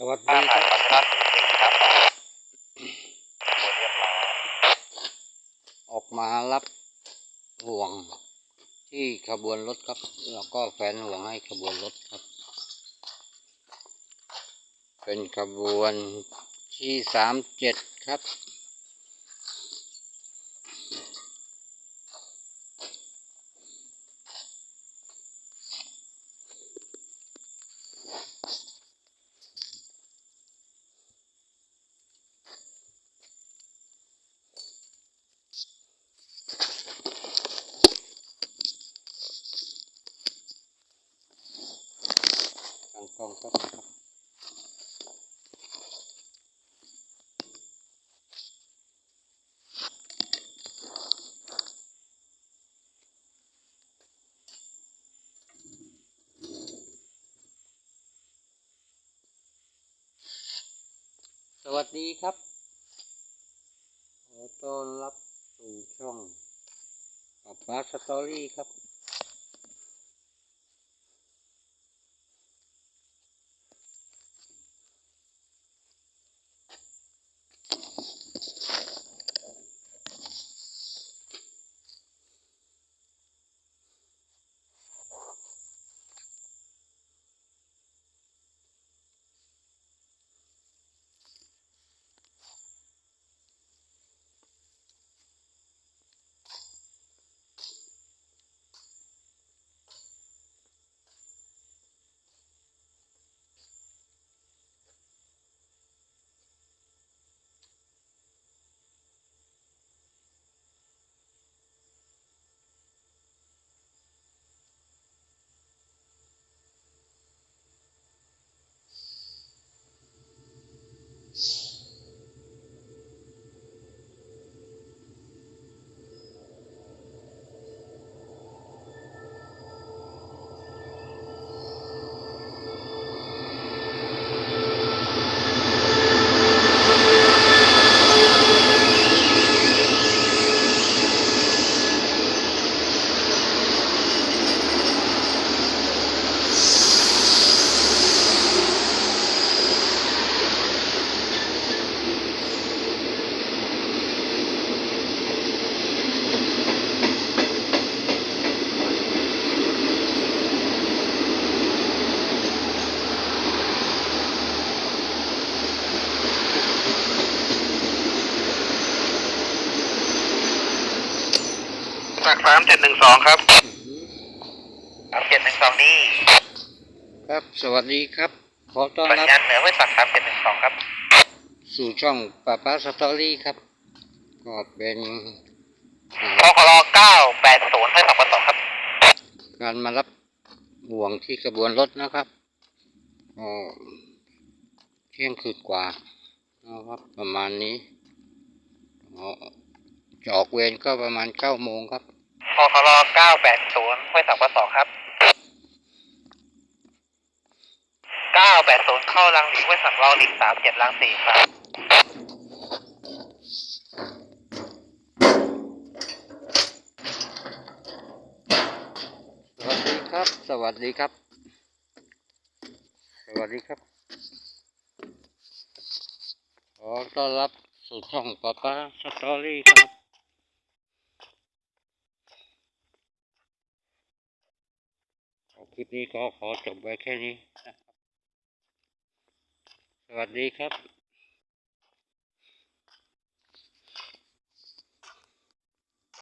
สวัสดีครับครับโอ้เรียบร้อยออกมารับห่วงที่ขบวนรถครับ แล้วก็แฟนห่วงให้ขบวนรถครับ เป็นขบวนที่สามเจ็ดครับ ทางกล้องครับสวัสดีครับ ขอต้อนรับสู่ช่องปับปาสตอรี่ครับ จากสามเจ็ดหนึ่งสองครับสามเจ็ดหนึ่งสองนี่ครับสวัสดีครับ ขอต้อนสัญรับญาณเหนือไว้สั่งสามเจ็ดหนึ่งสองครับ สู่ช่องป้าป้าสตอรี่ครับ ก็เป็นอ่าพคลเก้าแปดศูนย์ไว้สั่งสองครับ การมารับห่วงที่ขบวนรถนะครับก็เที่ยงคืนกว่านะครับประมาณนี้อ๋อจะออกเวรก็ประมาณเก้าโมงครับ พคลเก้าแปดศูนย์ไว้สั่งสองครับเก้าแปดศูนย์เข้ารังหลีไว้สั่งรอหลีสามเจ็ดรังสี่ครับสวัสดีครับ สวัสดีครับ สวัสดีครับ ขอต้อนรับสู่ช่องป้าป้าสตอรี่ครับ คลิปนี้ก็ขอจบไว้แค่นี้นะครับ สวัสดีครับ